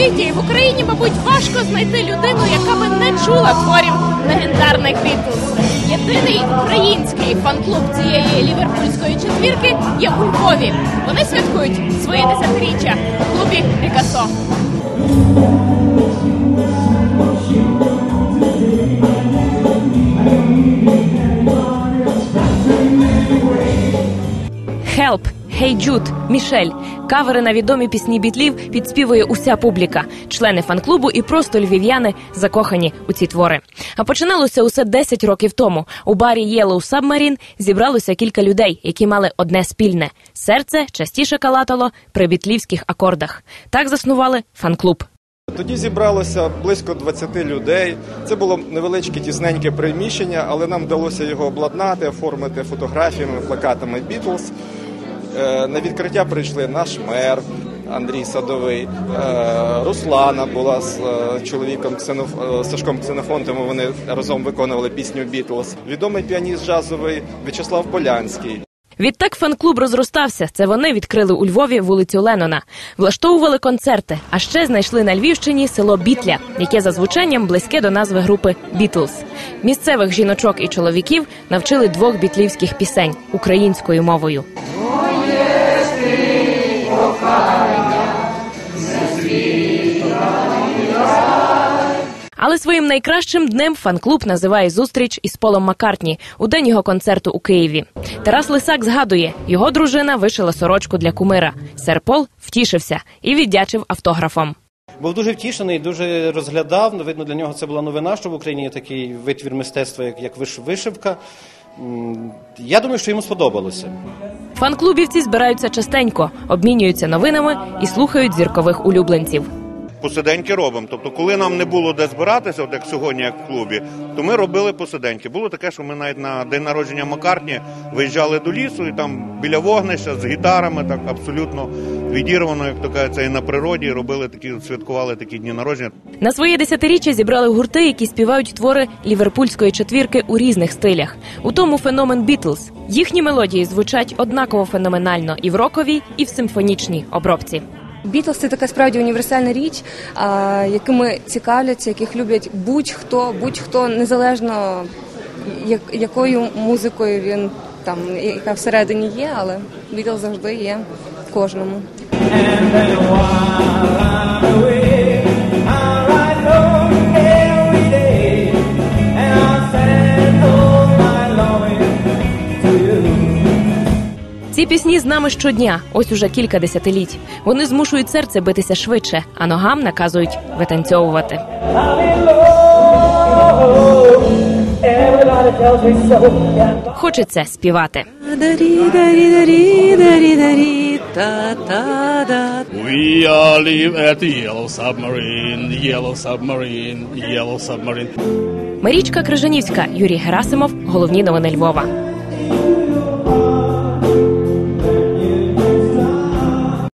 світі в Україні, мабуть, важко знайти людину, яка би не чула творів легендарних Бітлз. Єдиний український фан-клуб цієї ліверпульської четвірки є у Львові. Вони святкують своє десятиріччя у клубі Пікасо. Help, Hey Jude, Мішель. Кавери на відомі пісні бітлів підспівує уся публіка, члени фан-клубу і просто львів'яни закохані у ці твори. А починалося усе 10 років тому. У барі Yellow Submarine зібралося кілька людей, які мали одне спільне серце частіше калатало при бітлівських акордах. Так заснували фан-клуб. Тоді зібралося близько 20 людей. Це було невеличке тісненьке приміщення, але нам вдалося його обладнати, оформити фотографіями, плакатами Бітлз. Е, На відкриття прийшли наш мер Андрій Садовий, е, Руслана була з е, чоловіком Сашком Ксенофонтом. Вони разом виконували пісню Бітлз. Відомий піаніст джазовий В'ячеслав Полянський. Відтак фан-клуб розростався. Це вони відкрили у Львові вулицю Леннона. Влаштовували концерти, а ще знайшли на Львівщині село Бітля, яке за звучанням близьке до назви групи Бітлз. Місцевих жіночок і чоловіків навчили двох бітлівських пісень українською мовою. Але своїм найкращим днем фан-клуб називає зустріч із Полом Маккартні у день його концерту у Києві. Тарас Лисак згадує, його дружина вишила сорочку для кумира. Сер Пол втішився і віддячив автографом. Був дуже втішений, дуже розглядав. Ну, Видно, для нього це була новина, що в Україні є такий витвір мистецтва, як, як виш- вишивка. Я думаю, що йому сподобалося. Фан-клубівці збираються частенько, обмінюються новинами і слухають зіркових улюбленців. Посиденьки робимо. Тобто, коли нам не було де збиратися, от як сьогодні, як в клубі, то ми робили посиденьки. Було таке, що ми навіть на день народження Маккартні виїжджали до лісу і там біля вогнища з гітарами, так абсолютно відірвано, як то кажеться, і на природі робили такі, святкували такі дні народження. На своє десятиріччя зібрали гурти, які співають твори ліверпульської четвірки у різних стилях. У тому феномен Бітлз. Їхні мелодії звучать однаково феноменально і в роковій, і в симфонічній обробці. Бітлз це така справді універсальна річ, якими цікавляться, яких люблять будь-хто, будь-хто незалежно якою музикою він там, яка всередині є, але Бітлз завжди є кожному. Пісні з нами щодня, ось уже кілька десятиліть. Вони змушують серце битися швидше, а ногам наказують витанцьовувати. Хочеться співати. We all live at the yellow submarine, yellow submarine, yellow submarine. Марічка Крижанівська, Юрій Герасимов. Головні новини Львова.